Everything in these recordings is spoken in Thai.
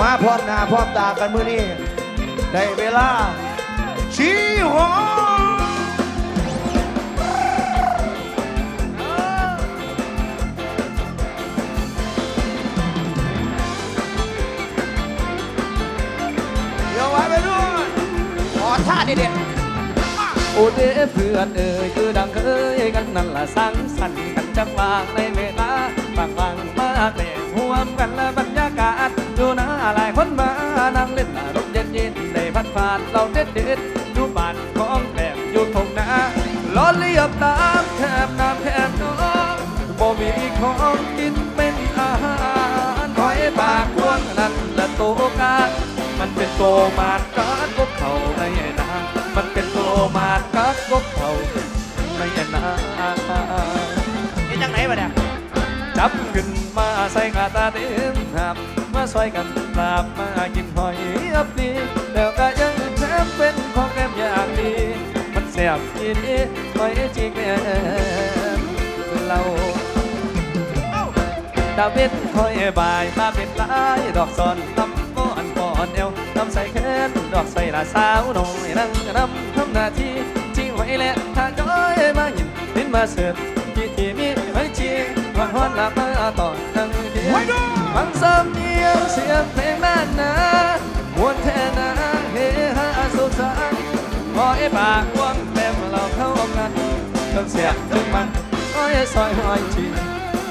มาพร้อมหน้าพร้อมตากันมื้อนี้ได้เวลาชี้หัวเดี๋ยวไว้ไปด้เด็ดโอเดเพื่อนเอ่ยคือดังเคยกันนั่นละสังสรรค์กันจังหวางในเวลาบางบางมาแต่ห่ว กันและบรรยากาศดูหน้าหลายคนมานั่งเล่นอารมณ์เย็นเย็นได้พัดผ่านเราเด็ดเด็ดๆอยู่บ้านของแบบอยู่ทงนาล้อเลียบตามแคบน้ำแคบน้องบ่มีของกินเป็นอาหารหอยปากควงนั่นละโตกามันเป็นโตมาดกัดกา จับขึ้นมาใส่กาตาเต็มหับมาซอยกันปราบมากินหอยอับดีแล้วก็ยังแถมเป็นของแก้มอย่างดี มันแสบทีนี้หอยจีแกมเราดาวเป็นคอยบายมาเป็นลายดอกซอนลำก้อนก่อนเอวลำใส่แขนดอกใส่ละสาวน้อยนั่งรำทำหน้าที่จีไว้และถ้าจ้อยมาหยินลิ้นมาเสิร์ฟ หวานหวานละมาต่อทั้งเดียวฟังซ้ำเดียวเสียงเพลงแม่นนะมวนแทนาเฮฮาสุขสันต์พอไอ้ปากกว้างเต็มเราเข้ากันทั้งเสียงทั้งมันโอ้ยซอยหอยจี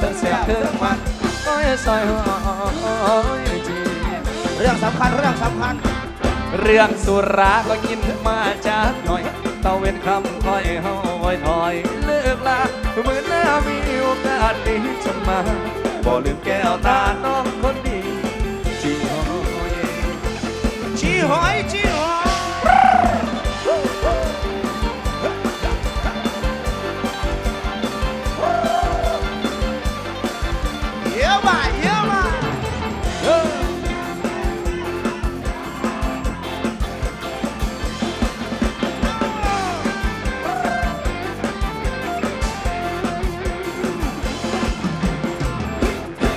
ตั้งเสียงเครื่องมันก็ยังซอยหัวจีเรื่องสำคัญเรื่องสำคัญ เรื่องสุราก็กินมาจากหน่อยเตาเว้นคำคอยเฮาไว้ถอยเลิกลาเหมือนหน้ามีโอก ตินี้จะมาบ่ลืมแก้วตาน้องคนดีจีฮอยชี้ห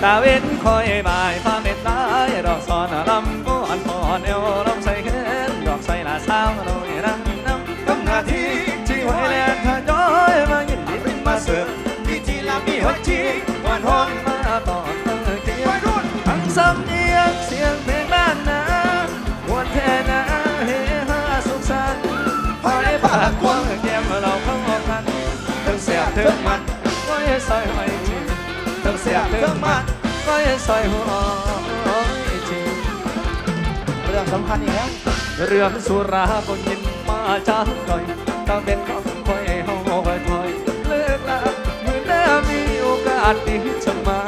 ตาเว้นคอยบายฟ้าเม็ดลายดอกซอนลำก้อนอ่อนเอวลำใส่แขนดอกใส่ลาสาวน้อยรังน้ำทำนาทีที่ไว้แลนถ้าย้อยมายินดีเป็นมาเสิร์ฟที่ที่ลามีหัวจีหวานหอมมาต่อเมื่อกียงทั้งสำเนียงเสียงเพลงบ้านนาหวนแทนาเฮฮาสุขสันต์พายปากกว้างแก้มเราเข้ากันทั้งเสียบทั้งมันก็ยังใส่ไว้จีทั้งเสียทั้ งมันก็ยังใส่หัวจริงเรื่องสำคัญอีกแล้วเรื่องสุราก็ยินมาจากหน่อยต้องเป็นของคอยเฮาคอยคอยเลิกละเมื่อหน้ามีโอกาสดีจะมา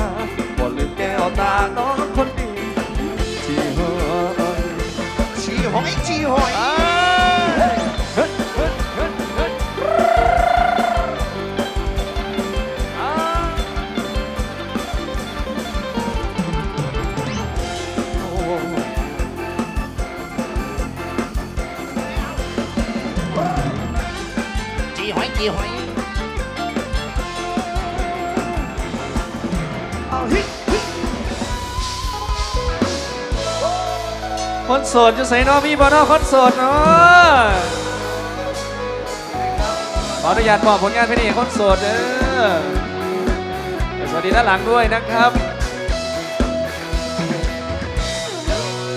คนโสดจะใส่นอมีบ่เนอคนโสดเนาะขออนุญาตมอบผลงานเพลงให้คนโสดเด้อสวัสดีด้านหลังด้วยนะครับ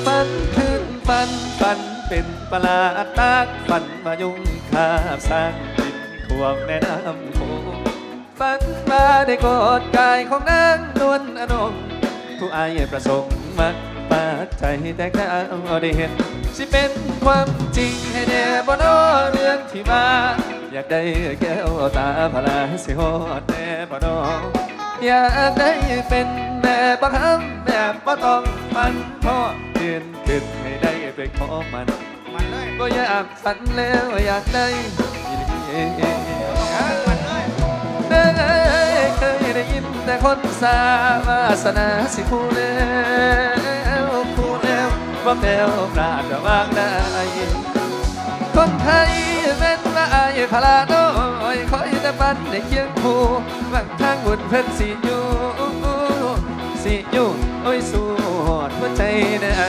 ฝันขึ้นฝันฝันเป็นประลาตากฝันมายุ่งคาบสร้างดินควงแม่น้ำโขงฝันมาได้กอดกายของนางนวลอนงผู้อายประสงค์มา ใจแต่แค่เอาได้เห็นสิเป็นความจริงให้แน่บ่นอเรื่องที่มา อยากได้แก้วตาพลาสิฮอดแน่บ่นออยากได้เป็นแม่บังคับแบบบ่ต้องมันพ่อเรียนขึ้นให้ได้ไปขอมันมันเลยก็อยากฝันแล้วอยากได้เคยได้ยินแต่คนสาวาสนาสิผู้แล้วผู้แล้ ว่าแมวปราดวางได้ คนไทยเป็นว่าอายพลาน้อยคอยแต่ปันในเคียงคู่บางทางบุญเพิ่นสิอยู่สิอยู่โอ้ยสูดหัวใจเด้อ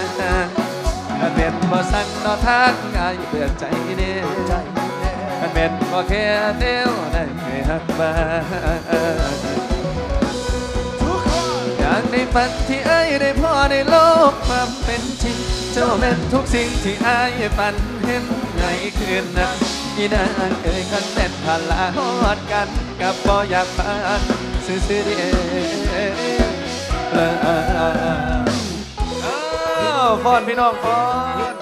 ถ้าเป็นบ่สั่งนอทางอายเปิดใจเด้อใจถ้าเป็นบ่แค่เดียวได้ให้หักมาอย่างในฝันที่ไอายได้พอในโลกความเป็นจริง เจ้าเป็นทุกสิ่งที่อายฝันเห็นในคืนนั้นอีนางเอ่ยกันแน่นผ่านลาฮอดกันกับบ่อยากมาซื่อๆเดีเอออ้าวฟอนพี่น้องฟอน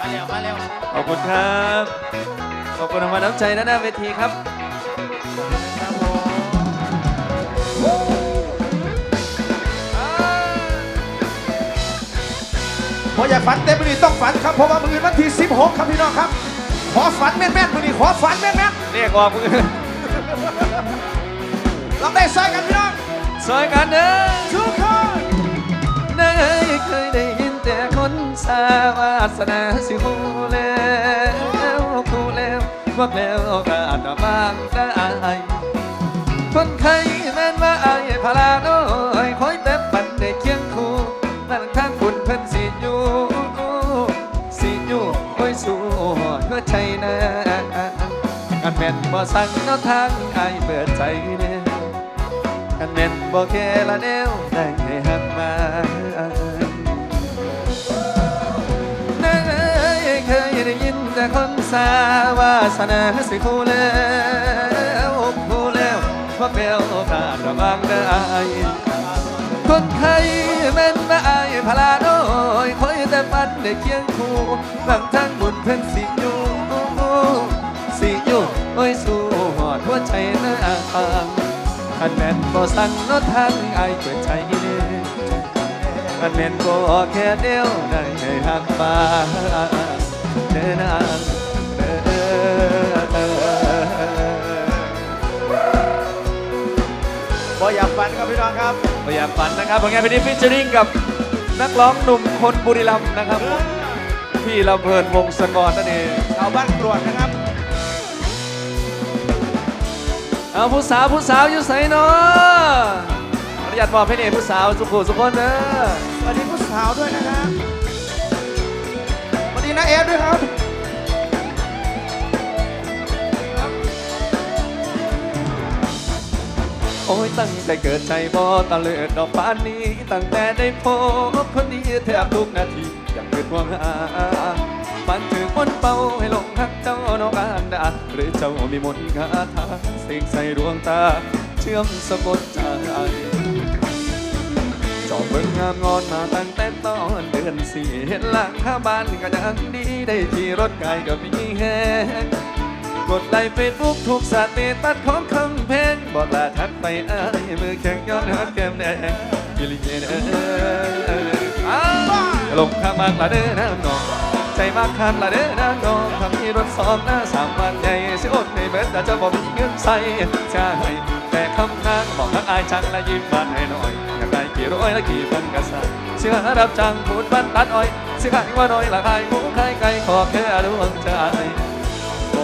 มาเร็วมาเร็วขอบคุณครับ ขอบคุณรางวัลน้ำใจด้านหน้าเวทีครับ พออยากฝันเต็มมือนี้ต้องฝันครับเพราะว่ามือวันที่16 ครับพี่น้องครับขอฝันแม่นๆมือนี้ขอฝันแม่นเรียกออกมือๆเราได้ใส่กันพี่น้องสวยกันเด้อทุกคนนายเคยได้ยินแต่คนสาวาสนาสิหูแล้วคูแล้วว่าแล้วก็อาจจะบางได้คนไข้แม่นว่าไอ้พลาน้อย หัวใจนะกันแม่นบ่สั่งเนาทางไอ้เปิดใจเด้อกันแม่นบ่แค่ละแนวได้ให้หักมาเนยเคยได้ยินแต่คนสาวาสนาสิคู่แล้วคู่แล้วว่าเปลวโอกาสระวังได้ไอ้คนไทยแม่นมาไอพลาน้ ได้เคียงคู่บางทางบุญเพิ่นสิอยู่สิอยู่โอ้ยสู้หอดหัวใจนะอ่างอันแม่นบ่สั่งเนาะทางอายเปิดใจเด้อันแม่นบ่แค่เดียวได้ให้หักมาเดินนางเด้อพออยากฝันครับพี่น้องครับพยายามฝันนะครับผลงานเพลงนี้ฟิชเชอริงกับ นักร้องหนุ่มคนบุรีรัมย์นะครับ พี่ลำเพลินวงศกรนั่นเองชาวบ้านกรวดนะครับเอาผู้สาวผู้สาวอยู่ไสเนาะอนุญาตมอบให้นี่ผู้สาวสุขุสุขคนเด้อสวัสดีผู้สาวด้วยนะครับสวัสดีน้าเอฟด้วยครับ โอ้ยตั้งแต่เกิดใจบ่ตะเลิดดอกปานนี้ ตั้งแต่ได้พบคนนี้แทบทุกนาทีอยากเกิดห่วงหาปันถึงมนต์เป่าให้ลงทักเจ้าน้องอันดาหรือเจ้ามีมนต์คาถาเสกใส่ดวงตา เชื่อมสะกดใจจอบเบิ่งงามงอนมาตั้งแต่ตอนเดือนสี่เห็นหลังข้าบ้านก็ยังดีได้ที่รถไกลก็มีแฮง กดไลค์เฟซบุ๊กถูกสาเตตัดของคำเพลงบอกลาทักไปอ้ยมือแข็งย้อนหักแก้มแดงยิลิเยนเอออ้าวลงข้างมากละเด้อนะน้องใจมากคันละเด้อนะน้องทำมีรถสองหน้าสามวันใหญ่สิอดในเบ็ดแต่จะบอกมีเงินใส่ใช่แต่คำนางบอกทักอายจังและยิ้มบานให้หน่อยอยากได้กี่ร้อยและกี่พันกระสันเชื่อรับจ้างพูดบ้านตัดอ้อยสิขายว่าน้อยละขายหมูขายไก่ขอแค่ดวงใจ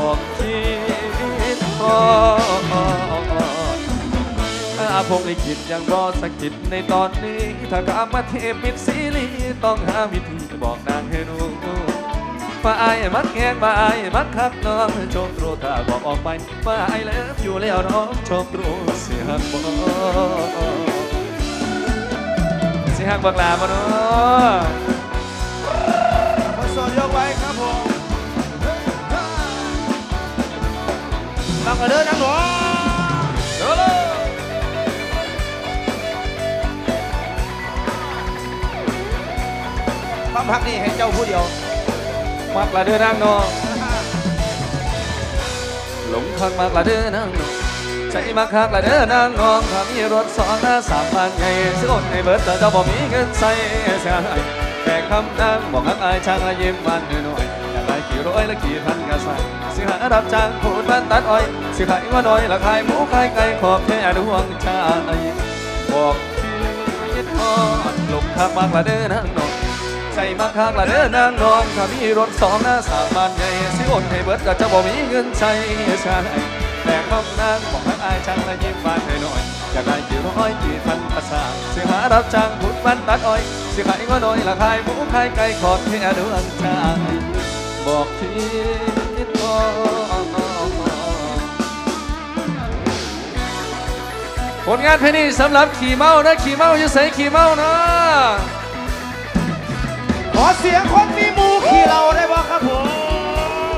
บอกคิดพออาภพลิขิตยังรอสะกิดในตอนนี้ ถ้ากามาเทพปิดซีรีส์ต้องหาวิธีบอกนางให้รู้ว่าไอ้ายมักแงกว่าไอ้ายมักคักน้องโชครู้ถ้าบอกออกไปว่าไอ้เลิฟอยู่แล้วน้องโชครู้เสียบ่สิหักบักลาบ่เนาะ นั่งกันเด้อนั่งหนูเด้อความพักนี่ให้เจ้าผู้เดียว มักละเด้อนางนาะหลงคักมักละเด้อนางนาะใจมักคักละเด้อนางนองถ้ามีรถสองหน้าสามพันไงสิอดให้เบิดแต่เจ้าบ่มีเงินใส่เสียแต่คำนางบอกฮักอายช่างละยิ้มมันหน่อยๆอย กี่ร้อยละกี่พันก็ใส่สิหารับจ้างพูดบ้านตัดอ้อย สิขายว่าน้อยละขายหมูขายไก่ขอบแค่ดวงใจบอกชีวิตอ่อนลงทักมากละเด้อนางนองใจใจมาคักละเด้อนางนองถ้ามีรถสองหน้าสามบานใหญ่สิอนให้เบิดก็จะบ่มีเงินใช้ใช่แต่ห้องนางบอกให้อายช่างและยิ้มบานให้หน่อยอยากได้กี่ร้อยกี่พันภาษาสิหารับจ้างพุดมันตัดอ้อยสิขายก็น้อยละขายหมูขายไก่ขอดแค่ดวงใจ บอกคิดพอผลงานเพลงนี้สำหรับขี่เมานะขี่เมาอยู่ใส่ขี่เมานะขอเสียงคนมีหมูขี่เราได้บ่ครับผ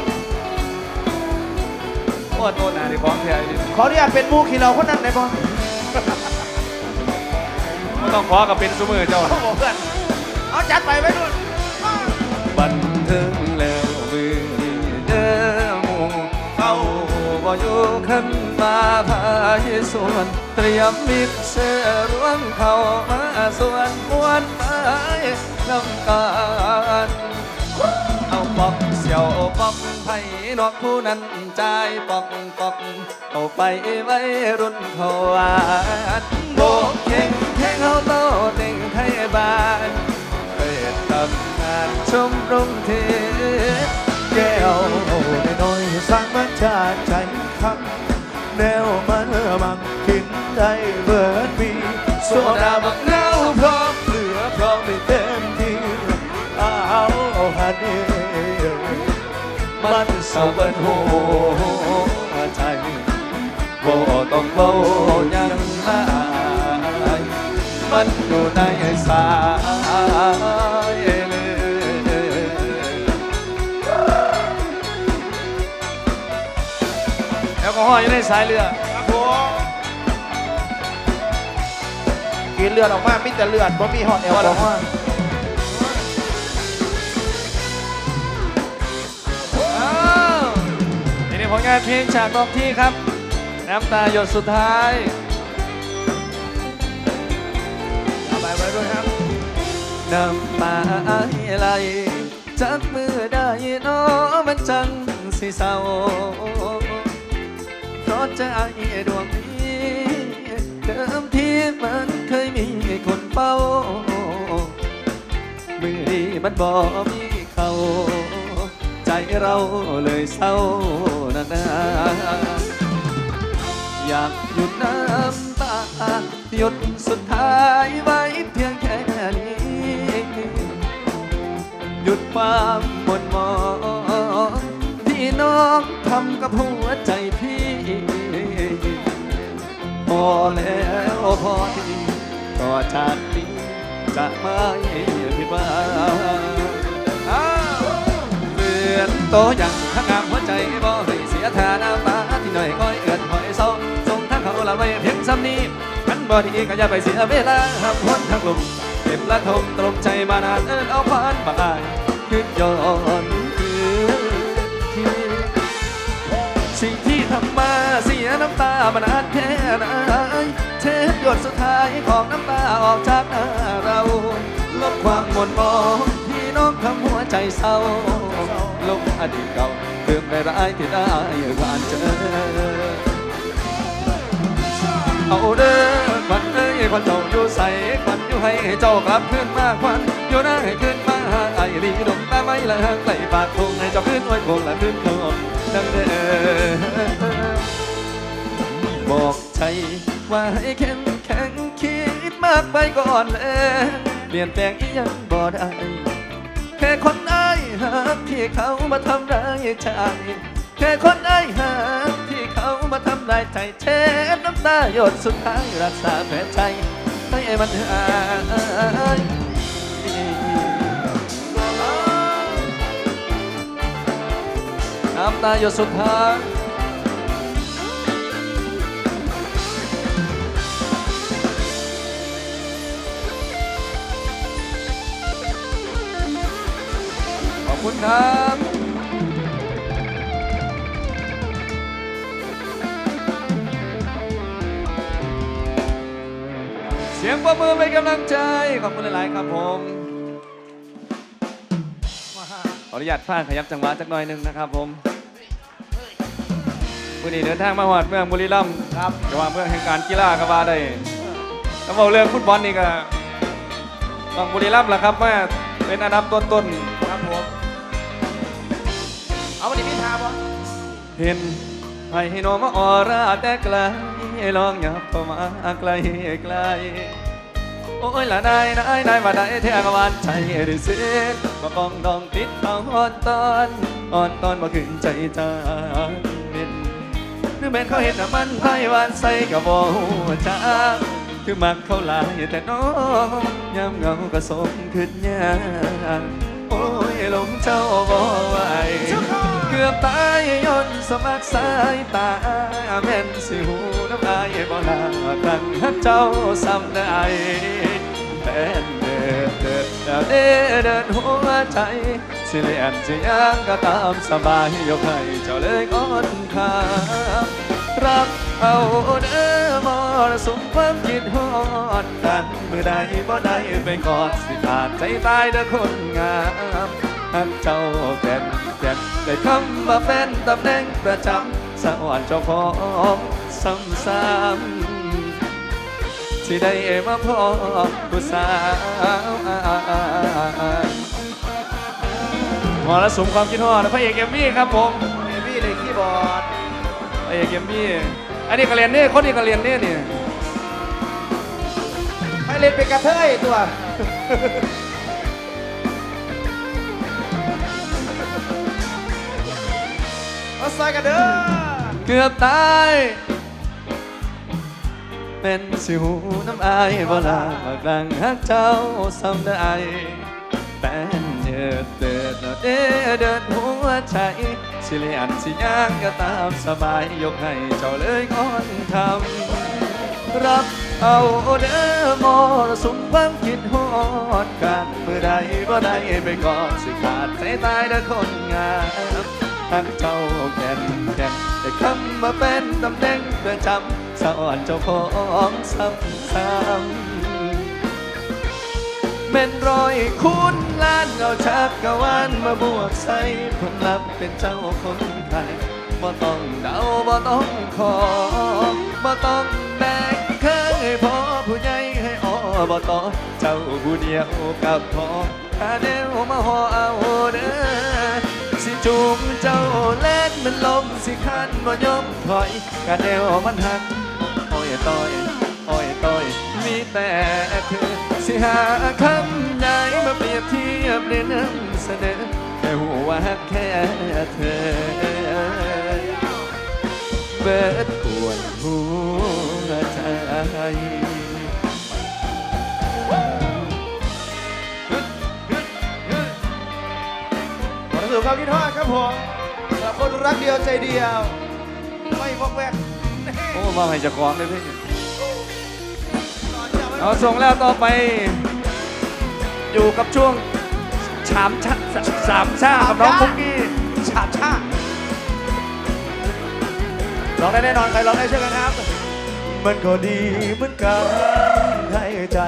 มโอ้โหหนาดิของแท้ดิขออนุญาตเป็นหมูขี่เราคนนั้นได้บ่ไม่ต้องขอกับเป็นซูมือเจ้าโอ้โหเพื่อนเอาจัดไปไว้ด้วย ขึ้นมาพายสวนเตรียมมิตรเสือร่วงเข้ามาส่วนมวนไปน้ำกันเอาปอกเสียวปอกไผ่นอกผู้นั้นใจปอกปอกเอาไปไว้รุ่นเขาวานโบกเข่งเข่งเขาโตเต็งไทยบานเปิดตำนานชมรุงเทแก้วได้น้อยสร้างมันชาใจ แนวมันมักกินได้เบิดปีโซดาบับักกเน่าพร้อมเหลือพร้อมไม่เต็มที่เอาฮันนี่มันเศร้าเบิดหัวใจบ่ต้องเบายังไงมันอยู่ในสาย อลกออยู่ในสายเรือครับผมกินเลือดออกมามีแต่เลือดบ่มีหอดแอลกอฮอล์อ้าวนี่นี่ผลงานเพลงฉากรอบที่ครับ น้ำตาหยดสุดท้ายเอาไปไว้ด้วยครับน้ำตาไหลจากมือได้เนอมันจังสิเศร้า ใจดวงนี้ เดิมทีมันเคยมีคนเฝ้า มือนี้มันบ่มีเขา ใจเราเลยเศร้านานาอยากหยุดน้ำตาหยุดสุดท้ายไว้เพียงแค่นี้ หยุดความหม่นหมองที่น้องทำกับหัวใจพี่ พอแล้วพอทีต่อชาตินี้จะไม่ผิดหวังอ้าวเลือนโตอย่างข้างามหัวใจบ่ให้เสียทาน้ำตาที่หน่อยก้อยเอือนหอยเศร้าส่งทางเขาละไว้เพียงซ้ำนี้มันบ่ดีก็อย่าไปเสียเวลาหักพ้นทางลมเก็บละทมตรมใจมานานเอินเอาผ่านบายขึ้นย้อน น้ำตามานานแค่ไหนเทปหยดสุดท้ายของน้ำตาออกจากหน้าเราลบความหม่นหมองที่น้องทำหัวใจเศร้าลบอดีตเก่าเรื่องร้ายๆที่ได้ผ่านเจอเอาเด้อควันเอ้ยควันเจ้าอยู่ใส่ควันอยู่ให้เจ้ากลับขึ้นมาควันอยู่หน้าให้ขึ้นมาไอ้ดีดมตาไม่ละไหลปากคงให้เจ้าขึ้นไว้คง ว่าให้เข้มแข็งคิดมากไปก่อนเลยเปลี่ยนแปลงอีหยังบ่ได้แค่คนไอ้ายหักที่เขามาทำร้ายใจแค่คนไอ้ายหักที่เขามาทำลายใจเช็ดน้ำตาหยดสุดท้ายรักษาแผลใจให้มันหายน้ำตาหยดสุดท้าย ครับเสียงปรบมือเป็นกำลังใจ ขอบคุณหลาย ๆ ครับผมขออนุญาตพากขยับจังหวะจักหน่อยหนึ่งนะครับผมวันนี้เดินทางมาหอดเมืองบุรีรัมย์ครับจะว่าเมืองแห่งการกีฬาก็ว่าได้แล้วบอกเรื่องฟุตบอลนี่ก็ต้องบุรีรัมย์แหละครับว่าเป็นอันดับต้นครับผม เอาวันนี้พี่ทาบ่เห็นให้น้องมาออราแต่ไกลลองหยับเข้ามาไกลไกลโอ้ยละนายนายนายมาได้แท้กวานใจหรือเสียมาปองดองติดเอาอ่อนตอนอ่อนตอนมาขึ้นใจจางเม็นหรือแม่นเขาเห็นน้ำมันไผ่วานใส่กับบ่หัวจ้าคือมักเขาหลายแต่น้องยามเงาก็สมขึ้นยาโอ้ยหลงเจ้าบ่ไหว กือบตายย้อนสมัครสายตาแม่นสิหูน้ำลายบ่ลาครั้งฮักเจ้าซ้ำได้แต่เดินเดินเดินเดินเดินหัวใจสิเลียนสิยางก็ตามสบายยกให้เจ้าเลยอ่อนข้ารับเอาเด้อมรสุมความคิดฮอดกันเมื่อใดบ่ได้ไปกอดสิขาดใจตายเด้อคนงามหักเจ้าแก่นแก่น ได้คำมาเป็นตำแหน่งประจำสวรรค์เจ้าของซ้ำซ้ำที่ได้มาพอผู้สาวมรสุมความคิดฮอดพระเอกเอมมี่ครับผมเอมี่เลยคีย์บอร์ดพระเอกเอมมี่อันนี้ก็เรียนนี่คนนี้ก็เรียนนี่นี่ ให้เล่นเป็นกระเทยตัว มาใส่กันเด้อเกือบตายเป็นสิหูน้ำอายบ่ลามากลางหักเจ้าซ้ำได้เป็นเดือดเดือดเดือดเดือดหัวใจสิเลียนสิย่างก็ตามสบายยกให้เจ้าเลยก่อนทำรับเอาเด้อมรสุมความคิดฮอดกันเมื่อใดบ่ได้ไปก่อดสิขาดใจตายเด้อคนงาม ทั้งเจ้าแก่นแก่นได้คำมาเป็นตำแหน่งประจำสอนเจ้าของซ้ำซ้ำเป็นรอยคุณล้านเอาชักกะวานมาบวกใส่คนรับเป็นเจ้าคนไทยบ่ต้องเดาบ่ต้องขอบ่ต้องแบ่งเคยพอผู้ใหญ่ให้ออบต่อเจ้าผู้เดียวกับพอถ้าเดวมาหอเอาเด้อ จูงเจ้าเล่นมันลมสิขันบ่ยอมถอยกะเดวมันหักโอ้ยต้อยโอ้ยต้อยมีแต่เธอสิหาคำไหนมาเปรียบเทียบในน้ำเสนอแค่หัวาแค่เธอเบิด ความคิดฮอดครับผมสำหรับคนรักเดียวใจเดียว ไม่วอกแวกโอ้มาให้เจะคล้าของเลยพี่เอาส่งแล้วต่อไป อยู่กับช่วงสามชาสามชากับน้องคุกกี้ฉาบชาร้องได้แน่นอนใครร้องได้ช่วยกันครับ มันก็ดีเหมือนกันให้ใจ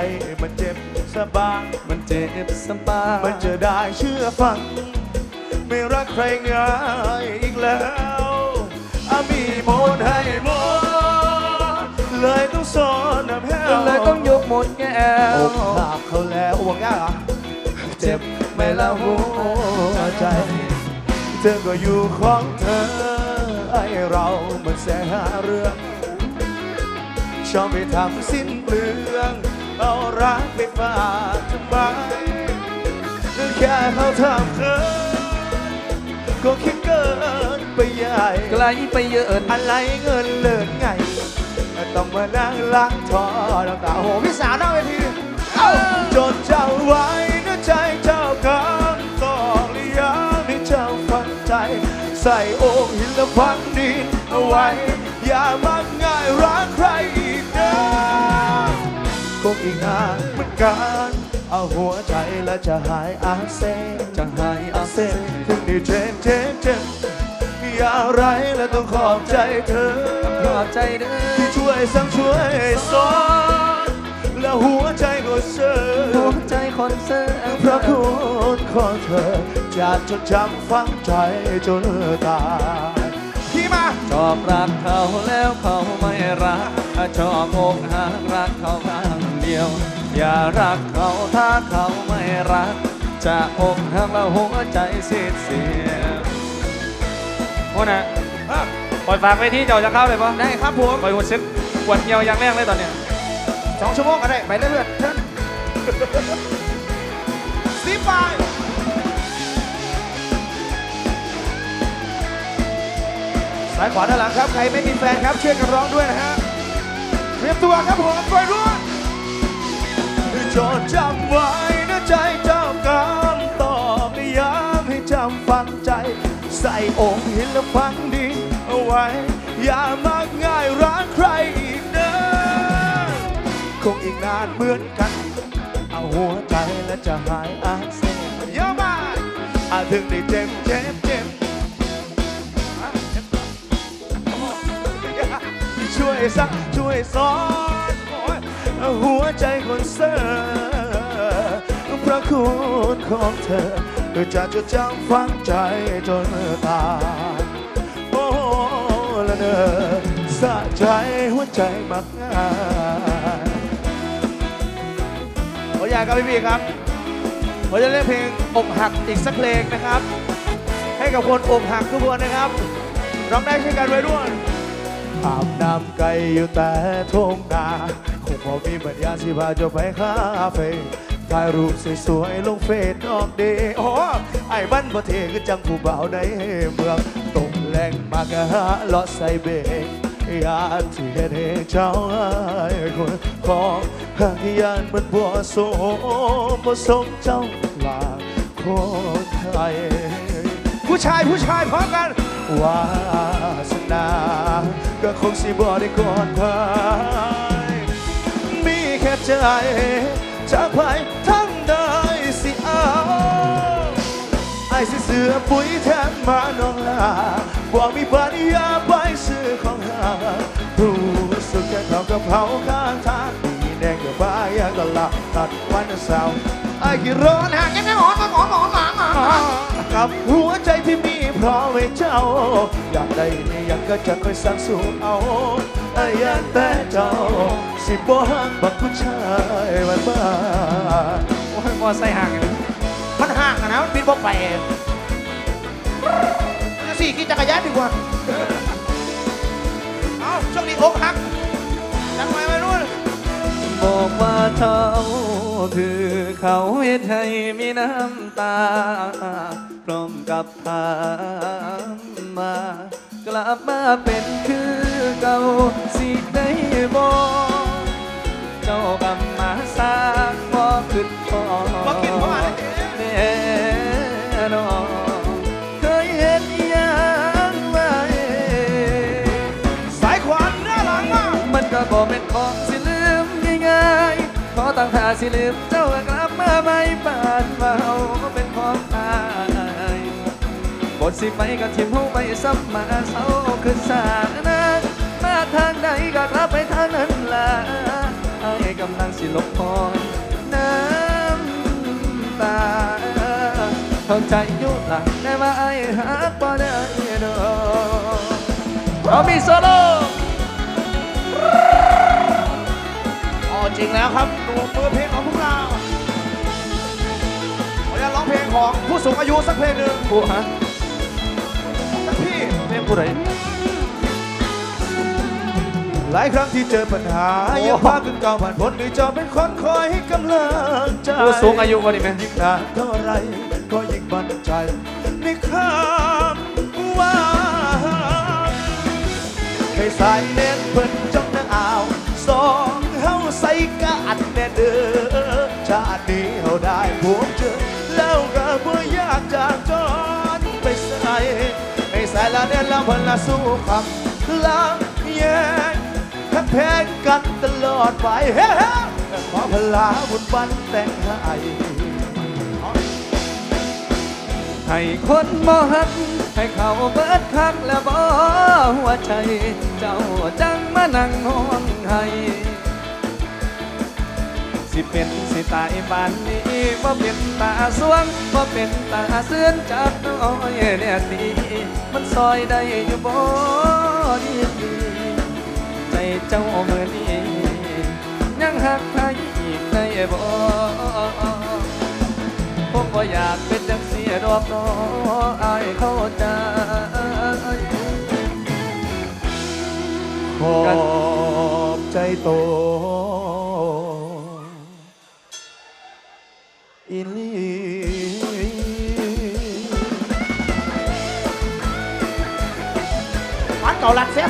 มันเจ็บสบายมันเจ็บสบายมันจะได้เชื่อฟัง ไม่รักใครง่ายอีกแล้วอามีโมนให้หมดเลยต้องสอนน้ำแห้วเลยต้องยกหมดแก้โอ้วขาบเขาแล้วหวังยากเหรอเจ็บไม่ละหัวใจ เธอก็อยู่ของเธอ ไอเรามันแสหาเรื่อง ชอบไปทำสิ้นเปลือง เอารักไปฝากทำไมแค่เขาทำเธอ ก็คิดเกินไปใหญ่ไกลไปเยอะอะไรเงินเลิศไง ต้องมานั่งล้างทอน้ำตาโอ้โหพี่สาวหน้าเวทีเอ้าจดเจ้าไว้นะใจเจ้าคำต้องหรือยังที่เจ้าฝังใจ ใส่โอ่งหินแล้วฝังดินเอาไว้ อย่ามักง่ายรักใครอีกนะคงอีกนานเหมือนกัน เอาหัวใจแล้วจะหายอาเซจะหายอาเซเส้นถึงได้เจ็บเจ็บเจ็บอย่างไรและต้องขอบใจเธอขอบใจเด้อที่ช่วยสั่งช่วยสอนและหัวใจก็เชื่หัอวใจคนเสื้อพระคุณของเธอจะจดจำฝังใจจนตายพี่มาชอบรักเขาแล้วเขาไม่รักชอบอกหักรักเขาข้างเดียว อย่ารักเขาถ้าเขาไม่รัก จะอกหักแล้วหัวใจเสียดเสียโอ้นะปล่อยฝากไปที่เจ้าจะเข้าเลยปะได้ครับผมปล่อยหัวเซ็ตปวดเหี่ยวอย่างแรกเลยตอนเนี้ยสองชั่วโมงก็ได้ไปเรื่อยๆเชิญสีไปสายขวาด้านหลังครับ ใครไม่มีแฟนครับช่วยกันร้องด้วยนะฮะเตรียมตัวครับผมไปรุ่น จดจำไว้นะใจเจ้ากำตอกย้ำให้จำฝังใจ ใส่องค์หินแล้วฝังดินเอาไว้ อย่ามักง่ายรักใครอีกเด้อคงอีกนานเหมือนกัน เอาหัวใจและจะหายอาเซนเยอะมากอาถึงได้เจ็บเจ็บเจ็บช่วยสักช่วยสอนโอ้ย หัวใจคนเสิร์พระคุณของเธอจะจดจำฝังใจจนตายโอ้ละเนอสะใจหัวใจมักง่ายขออยากกับพี่ๆครับผมจะเล่นเพลงอกหักอีกสักเพลงนะครับ ให้กับคนอกหักทุกคนนะครับร้องได้ช่วยกันไว้ด้วยอาบน้ำไก่อยู่แต่ทุ่งนา คงพอมีปัญญาสิพาเจะไปคาเฟ่ถ่ายรูปสวยๆลงเฟซนอกเดย์โอ้ไอ้บ้านประเทศคือจังผู้บ่าวในเมืองตกแรงมากะหาเลาะใส่เบรกอยากที่เห็นเจ้าให้คนของหากยานมันบ่สมบ่สมเจ้าหลาคนไทยผู้ชายผู้ชายพร้อมกันวาสนาก็คงสิบ่ได้กอดใครมีแค่ ใจ จากไปทั้งได้สิเอาไอ้สิเสือปุ๋ยแทนมาน้องลาบอกมีปัญญาไปซื้อของหารู้สึกแค่เขากระเพราข้างทางมีแดงกับบ้ายาก็ลาตัดวันเสาร์ไอ้กี่ร้อนห่างกันไม่หอนมาหอนหอนหลังกับหัวใจที่มีเพราะไว้เจ้า อยากได้นี่อยากก็จะคอยสั่งสูงเอา อ้ยันแต่เจ้า สิบ่ห่างบักผู้ชายวันบ้าโอ้ยมอไซค์ห่างอยู่มันห่างอะนะมันบินบ่ไปสี่ขี่จักรยานดีกว่า เอาช่วงนี้อกหักจังไว้ไว้รุ่นบอกว่าเท่าคือเขาเฮ็ดให้มีน้ำตา พร้อมกับพามมา กลับมาเป็นคือเก่าสิได้บอกเจ้ากำมาสร้างบ่ขึ้นพอบ่คิดพอแน่นอนเคยเห็นอยังไว้สายขวานหน้าหลังมามันก็บอกเป็นของสิลืมง่ายๆขอตั้งท่าสิลืมเจ้ากลับมาไม่ปานว่าเฮาเป็นของอาย บทสิไปก็ทิมเฮาไปซ้ำมาเศร้าขึ้นสานะมาทางใดก็กลับไปทางนั้นล่ะไอ้ายกำลังสิลบพรน้ำตาเข้าใจอยู่หลังได้ว่าไอ้ายหักบ่ได้ดอกเอามีโซโล่อ๋อจริงแล้วครับดูมือเพลงของพวกเราขออนุญาตร้องเพลงของผู้สูงอายุสักเพลงหนึ่งผู้ฮะสักพี่เพลง ผู้ใดหลายครั้งที่เจอปัญหาโอ้ยังพากันก้าวผ่านพ้นด้วยจอเป็นคนคอยให้กำลังใจผู้สูงอายุกว่านี้ไหมยิ่งนานเท่าไรก็ยิ่งมั่นใจในคำว่าให้สายเน้นเพิ่นจ้องหน้าอ่าวสองเฮาใส่กะอันแน่เด้อชาตินี้เฮาได้พบเจอายละเน้นละเพิ่นละสู้คำลำแย่งทักแพงกันตลอดไปเฮ้ขอพลาบุญบันแต่งให้ให้คนบ่หักให้เขาเบิดคักแล้วบ่หัวใจ เจ้าจังมานั่งห้องให้สิเป็นสิตายปานนี้บ่เป็นตาสวงบ่เป็นตาเสื่อนจับ น้อยเนี่ยตีมันซอยได้อยู่บ่ดีใจเจ้าเมื่อนี้ยังหักใครอีกได้บ่ผมบ่อยดอกน้ออายเขา